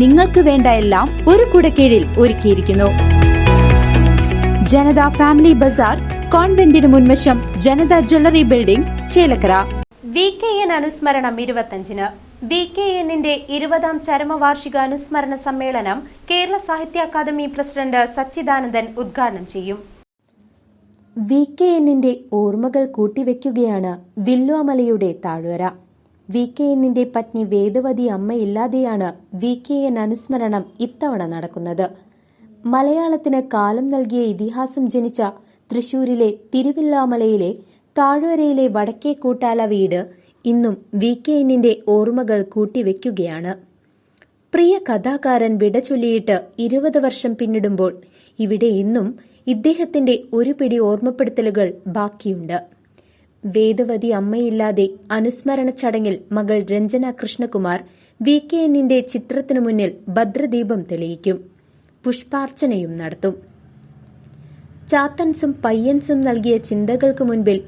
നിങ്ങൾക്ക് വേണ്ട എല്ലാം ഒരു കുടക്കീഴിൽ ഒരുക്കിയിരിക്കുന്നു. ജനത ഫാമിലി ബസാർ കോൺവെന്റിന് മുൻവശം Janata jewellery building Chelakkara. V K N അനുസ്മരണം ഇരുപത്തഞ്ചിന്. വി കെ എന്നിന്റെ ഇരുപതാം ചരമവാർഷിക അനുസ്മരണ സമ്മേളനം കേരള സാഹിത്യ അക്കാദമി പ്രസിഡന്റ് സച്ചിദാനന്ദൻ ഉദ്ഘാടനം ചെയ്യും. വി കെ എന്നിന്റെ ഓർമ്മകൾ കൂട്ടിവെക്കുകയാണ് വില്ലുവമലയുടെ താഴ്വര. വി കെ എന്നിന്റെ പത്നി വേദവതി അമ്മയില്ലാതെയാണ് വി കെ എൻ അനുസ്മരണം ഇത്തവണ നടക്കുന്നത്. മലയാളത്തിന് കാലം നൽകിയ ഇതിഹാസം ജനിച്ച തൃശൂരിലെ തിരുവില്ലാമലയിലെ താഴ്വരയിലെ വടക്കേ കൂട്ടാല വീട് ഇന്നും വി കെ എന്നിന്റെ ഓർമ്മകൾ കൂട്ടിവെക്കുകയാണ്. പ്രിയ കഥാകാരൻ വിട ചൊല്ലിയിട്ട് ഇരുപത് വർഷം പിന്നിടുമ്പോൾ ഇവിടെ ഇന്നും ഇദ്ദേഹത്തിന്റെ ഒരു പിടി ഓർമ്മപ്പെടുത്തലുകൾ ബാക്കിയുണ്ട്. വേദവതി അമ്മയില്ലാതെ അനുസ്മരണ ചടങ്ങിൽ മകൾ രഞ്ജന കൃഷ്ണകുമാർ വി കെ എന്നിന്റെ ചിത്രത്തിനു മുന്നിൽ ഭദ്രദീപം തെളിയിക്കും. പുഷ്പാർച്ചനയും നടത്തും. ചാത്തൻസും പയ്യൻസും നൽകിയ ചിന്തകൾക്ക് മുൻപിൽ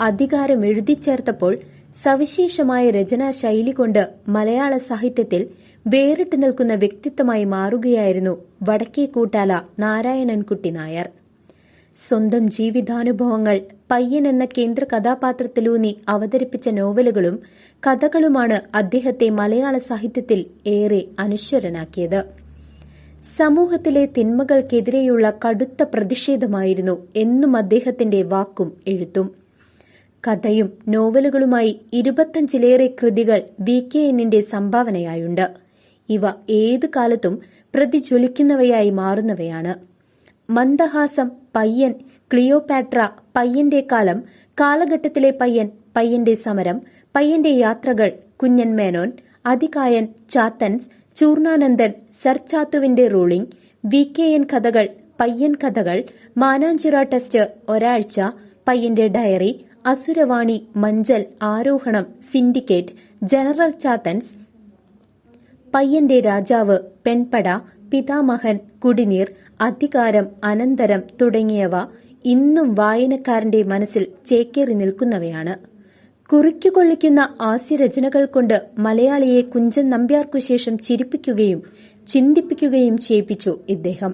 അധികാരം എഴുതിച്ചേർത്തപ്പോൾ സവിശേഷമായ രചനാ ശൈലി കൊണ്ട് മലയാള സാഹിത്യത്തിൽ വേറിട്ട് നിൽക്കുന്ന വ്യക്തിത്വമായി മാറുകയായിരുന്നു വടക്കേ കൂട്ടാല നാരായണൻകുട്ടി നായർ. സ്വന്തം ജീവിതാനുഭവങ്ങൾ പയ്യൻ എന്ന കേന്ദ്ര കഥാപാത്രത്തിലൂന്നി അവതരിപ്പിച്ച നോവലുകളും കഥകളുമാണ് അദ്ദേഹത്തെ മലയാള സാഹിത്യത്തിൽ ഏറെ അനശ്വരനാക്കിയത് സമൂഹത്തിലെ തിന്മകൾക്കെതിരെയുള്ള കടുത്ത പ്രതിഷേധമായിരുന്നു എന്നും അദ്ദേഹത്തിന്റെ വാക്കും എഴുത്തും. കഥയും നോവലുകളുമായി ഇരുപത്തഞ്ചിലേറെ കൃതികൾ വി കെ എന്നിന്റെ സംഭാവനയായുണ്ട്. ഇവ ഏത് കാലത്തും പ്രതിജ്വലിക്കുന്നവയായി മാറുന്നവയാണ്. മന്ദഹാസം പയ്യൻ ക്ലിയോപാട്ര പയ്യന്റെ കാലം കാലഘട്ടത്തിലെ പയ്യൻ പയ്യന്റെ സമരം പയ്യന്റെ യാത്രകൾ കുഞ്ഞൻ മേനോൻ അതികായൻ ചാത്തൻസ് ചൂർണാനന്ദൻ സർ ചാത്തുവിന്റെ റൂളിംഗ് വി കെ എൻ കഥകൾ പയ്യൻ കഥകൾ മാനാഞ്ചിറ ടെസ്റ്റ് ഒരാഴ്ച പയ്യന്റെ ഡയറി അസുരവാണി മഞ്ചൽ ആരോഹണം സിൻഡിക്കേറ്റ് ജനറൽ ചാത്തൻസ് പയ്യന്റെ രാജാവ് പെൺപട പിതാമഹൻ കുടിനീർ അധികാരം അനന്തരം തുടങ്ങിയവ ഇന്നും വായനക്കാരന്റെ മനസ്സിൽ ചേക്കേറി നിൽക്കുന്നവയാണ്. കുറിക്കുകൊള്ളിക്കുന്ന ആസ്യരചനകൾ കൊണ്ട് മലയാളിയെ കുഞ്ചൻ നമ്പ്യാർക്കു ശേഷം ചിരിപ്പിക്കുകയും ചിന്തിപ്പിക്കുകയും ചെയ്യിപ്പിച്ചു ഇദ്ദേഹം.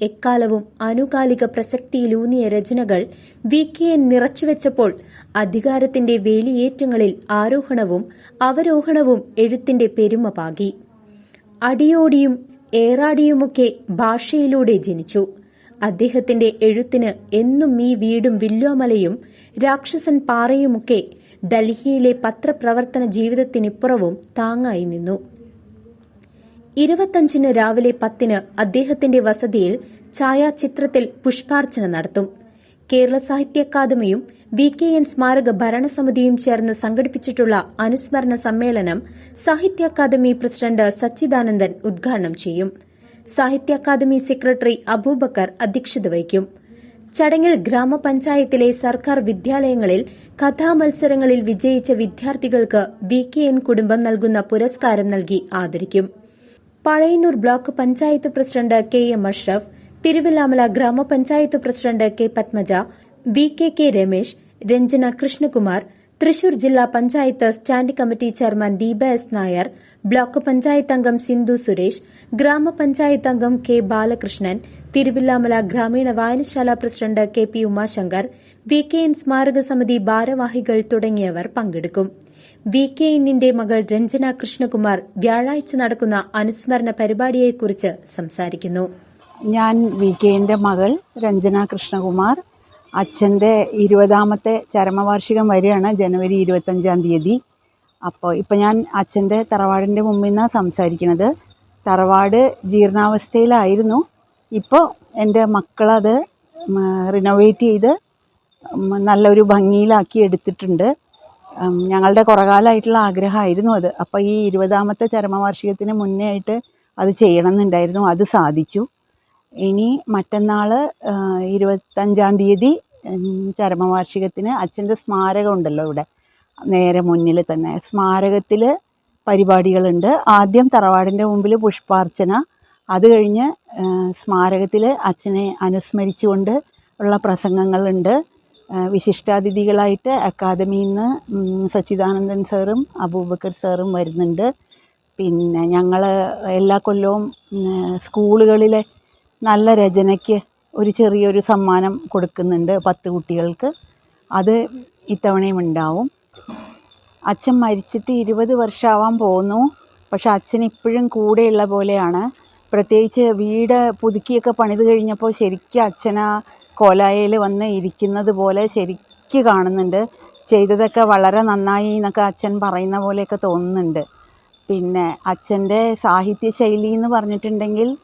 എക്കാലവും അനുകാലിക പ്രസക്തിയിലൂന്നിയ രചനകൾ വി. കെ. എൻ നിറച്ചുവെച്ചപ്പോൾ അധികാരത്തിന്റെ വേലിയേറ്റങ്ങളിൽ ആരോഹണവും അവരോഹണവും എഴുത്തിന്റെ പെരുമ പാകി. അടിയോടിയും ഏറാടിയുമൊക്കെ ഭാഷയിലൂടെ ജനിച്ചു. അദ്ദേഹത്തിന്റെ എഴുത്തിന് എന്നും ഈ വീടും വില്വാമലയും രാക്ഷസൻ പാറയുമൊക്കെ ഡൽഹിയിലെ പത്രപ്രവർത്തന ജീവിതത്തിനിപ്പുറവും താങ്ങായി നിന്നു. ഇരുപത്തഞ്ചിന് രാവിലെ പത്തിന് അദ്ദേഹത്തിന്റെ വസതിയിൽ ഛായാചിത്രത്തിൽ പുഷ്പാർച്ചന നടത്തും. കേരള സാഹിത്യ അക്കാദമിയും വി കെ എൻ സ്മാരക ഭരണസമിതിയും ചേർന്ന് സംഘടിപ്പിച്ചിട്ടുള്ള അനുസ്മരണ സമ്മേളനം സാഹിത്യ അക്കാദമി പ്രസിഡന്റ് സച്ചിദാനന്ദൻ ഉദ്ഘാടനം ചെയ്യും. സാഹിത്യ അക്കാദമി സെക്രട്ടറി അബൂബക്കർ അധ്യക്ഷത വഹിക്കും. ചടങ്ങിൽ ഗ്രാമപഞ്ചായത്തിലെ സർക്കാർ വിദ്യാലയങ്ങളിൽ കഥാമത്സരങ്ങളിൽ വിജയിച്ച വിദ്യാർത്ഥികൾക്ക് വി കെ എൻ കുടുംബം നൽകുന്ന പുരസ്കാരം നൽകി ആദരിക്കും. Pazhayannur block panchayat president K M Ashraf Thiruvilwamala ഗ്രാമപഞ്ചായത്ത് president K Padmaja V K K Ramesh Ranjana Krishnakumar Thrissur ജില്ലാ panchayat standing committee chairman Deepa S Nair block panchayat അംഗം സിന്ധു സുരേഷ് ഗ്രാമപഞ്ചായത്ത് അംഗം കെ ബാലകൃഷ്ണൻ തിരുവില്ലാമല ഗ്രാമീണ വായനശാല president K P Umashankar V K N സ്മാരക സമിതി ഭാരവാഹികൾ തുടങ്ങിയവർ പങ്കെടുക്കും. വി കെ എന്നിന്റെ മകൾ രഞ്ജന കൃഷ്ണകുമാർ വ്യാഴാഴ്ച നടക്കുന്ന അനുസ്മരണ പരിപാടിയെക്കുറിച്ച് സംസാരിക്കുന്നു. ഞാൻ വി കെന്റെ മകൾ രഞ്ജന കൃഷ്ണകുമാർ. അച്ഛന്റെ ഇരുപതാമത്തെ ചരമവാർഷികം വരികയാണ് ജനുവരി ഇരുപത്തഞ്ചാം തീയതി. അപ്പോൾ ഇപ്പോൾ ഞാൻ അച്ഛന്റെ തറവാടിന്റെ മുമ്പിൽ നിന്നാണ് സംസാരിക്കുന്നത് തറവാട് ജീർണാവസ്ഥയിലായിരുന്നു. ഇപ്പോൾ എന്റെ മക്കളത് റിനോവേറ്റ് ചെയ്ത് നല്ലൊരു ഭംഗിയിലാക്കി എടുത്തിട്ടുണ്ട്. ഞങ്ങളുടെ കുറകാലമായിട്ടുള്ള ആഗ്രഹമായിരുന്നു അത്. അപ്പോൾ ഈ ഇരുപതാമത്തെ ചരമവാർഷികത്തിന് മുന്നേ ആയിട്ട് അത് ചെയ്യണം എന്നുണ്ടായിരുന്നു അത് സാധിച്ചു. ഇനി മറ്റന്നാൾ ഇരുപത്തഞ്ചാം തീയതി ചരമവാർഷികത്തിന് അച്ഛന്റെ സ്മാരകം ഉണ്ടല്ലോ ഇവിടെ. നേരെ മുന്നിൽ തന്നെ. സ്മാരകത്തിൽ പരിപാടികളുണ്ട്. ആദ്യം തറവാടിന്റെ മുമ്പിൽ പുഷ്പാർച്ചന. അത് കഴിഞ്ഞ് സ്മാരകത്തിൽ അച്ഛനെ അനുസ്മരിച്ചുകൊണ്ട് ഉള്ള പ്രസംഗങ്ങളുണ്ട്. വിശിഷ്ടാതിഥികളായിട്ട് അക്കാദമിയിൽ നിന്ന് സച്ചിദാനന്ദൻ സാറും അബൂബക്കർ സാറും വരുന്നുണ്ട്. പിന്നെ ഞങ്ങൾ എല്ലാ കൊല്ലവും സ്കൂളുകളിലെ നല്ല രചനയ്ക്ക് ഒരു ചെറിയൊരു സമ്മാനം കൊടുക്കുന്നുണ്ട് പത്ത് കുട്ടികൾക്ക്. അത് ഇത്തവണയും ഉണ്ടാവും. അച്ഛൻ മരിച്ചിട്ട് ഇരുപത് വർഷമാവാൻ പോകുന്നു. പക്ഷെ അച്ഛൻ ഇപ്പോഴും കൂടെയുള്ള പോലെയാണ്. പ്രത്യേകിച്ച് വീട് പുതുക്കിയൊക്കെ പണിത് കഴിഞ്ഞപ്പോൾ ശരിക്കും അച്ഛൻ ആ കോലായയിൽ വന്ന് ഇരിക്കുന്നത് പോലെ ശരിക്ക് കാണുന്നുണ്ട്. ചെയ്തതൊക്കെ വളരെ നന്നായി എന്നൊക്കെ അച്ഛൻ പറയുന്ന പോലെയൊക്കെ തോന്നുന്നുണ്ട്. പിന്നെ അച്ഛന്റെ സാഹിത്യ ശൈലി എന്ന് പറഞ്ഞിട്ടുണ്ടെങ്കിൽ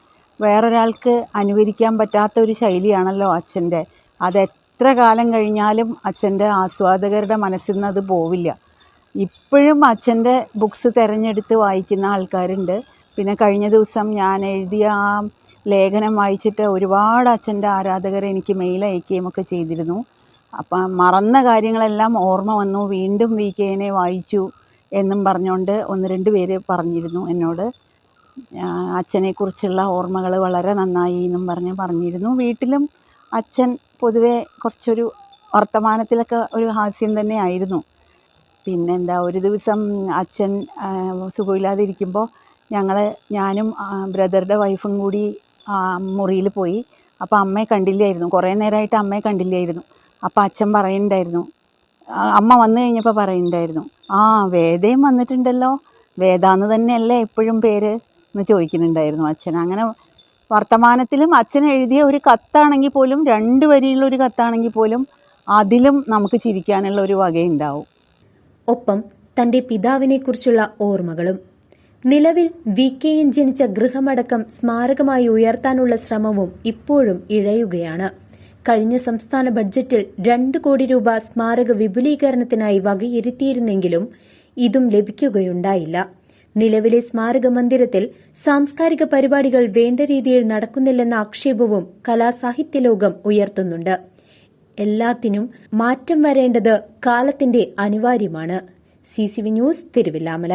വേറൊരാൾക്ക് അനുകരിക്കാൻ പറ്റാത്ത ഒരു ശൈലിയാണല്ലോ അച്ഛന്റെ. അത് എത്ര കാലം കഴിഞ്ഞാലും അച്ഛന്റെ ആസ്വാദകരുടെ മനസ്സിൽ നിന്ന് അത് പോവില്ല. ഇപ്പോഴും അച്ഛന്റെ ബുക്സ് തിരഞ്ഞെടുത്ത് വായിക്കുന്ന ആൾക്കാരുണ്ട്. പിന്നെ കഴിഞ്ഞ ദിവസം ഞാൻ എഴുതിയ ആ ലേഖനം വായിച്ചിട്ട് ഒരുപാട് അച്ഛന്റെ ആരാധകർ എനിക്ക് മെയിൽ അയക്കുകയും ഒക്കെ ചെയ്തിരുന്നു. അപ്പം മറന്ന കാര്യങ്ങളെല്ലാം ഓർമ്മ വന്നു. വീണ്ടും വി കെനെ വായിച്ചു എന്നും പറഞ്ഞുകൊണ്ട് ഒന്ന് രണ്ട് പേര് പറഞ്ഞിരുന്നു എന്നോട്. അച്ഛനെക്കുറിച്ചുള്ള ഓർമ്മകൾ വളരെ നന്നായി എന്നും പറഞ്ഞ് പറഞ്ഞിരുന്നു. വീട്ടിലും അച്ഛൻ പൊതുവെ കുറച്ചൊരു വർത്തമാനത്തിലൊക്കെ ഒരു ഹാസ്യം തന്നെ ആയിരുന്നു. പിന്നെന്താ ഒരു ദിവസം അച്ഛൻ സുഖമില്ലാതിരിക്കുമ്പോൾ ഞങ്ങൾ ഞാനും ബ്രദറുടെ വൈഫും കൂടി മുറിയിൽ പോയി. അപ്പോൾ അമ്മയെ കണ്ടില്ലായിരുന്നു. കുറേ നേരമായിട്ട് അമ്മയെ കണ്ടില്ലായിരുന്നു. അപ്പോൾ അച്ഛൻ പറയുന്നുണ്ടായിരുന്നു. അമ്മ വന്നു കഴിഞ്ഞപ്പോൾ പറയുന്നുണ്ടായിരുന്നു. ആ വേദയും വന്നിട്ടുണ്ടല്ലോ. വേദാന്ന് തന്നെയല്ലേ എപ്പോഴും പേര്. എന്ന് ചോദിക്കുന്നുണ്ടായിരുന്നു അച്ഛൻ. അങ്ങനെ വർത്തമാനത്തിലും അച്ഛൻ എഴുതിയ ഒരു കത്താണെങ്കിൽ പോലും രണ്ട് വരിയുള്ള ഒരു കത്താണെങ്കിൽ പോലും അതിലും നമുക്ക് ചിരിക്കാനുള്ള ഒരു വകയുണ്ടാവും. ഒപ്പം തന്റെ പിതാവിനെക്കുറിച്ചുള്ള ഓർമ്മകളും നിലവിൽ വി കെ എൻ ജനിച്ച ഗൃഹമടക്കം സ്മാരകമായി ഉയർത്താനുള്ള ശ്രമവും ഇപ്പോഴും ഇഴയുകയാണ്. കഴിഞ്ഞ സംസ്ഥാന ബഡ്ജറ്റിൽ രണ്ട് കോടി രൂപ സ്മാരക വിപുലീകരണത്തിനായി വകയിരുത്തിയിരുന്നെങ്കിലും ഇതും ലഭിക്കുകയുണ്ടായില്ല. നിലവിലെ സ്മാരക മന്ദിരത്തിൽ സാംസ്കാരിക പരിപാടികൾ വേണ്ട രീതിയിൽ നടക്കുന്നില്ലെന്ന ആക്ഷേപവും കലാസാഹിത്യ ലോകം ഉയർത്തുന്നുണ്ട്. എല്ലാത്തിനും മാറ്റം വരേണ്ടത് കാലത്തിന്റെ അനിവാര്യമാണ്. C News Thiruvilwamala.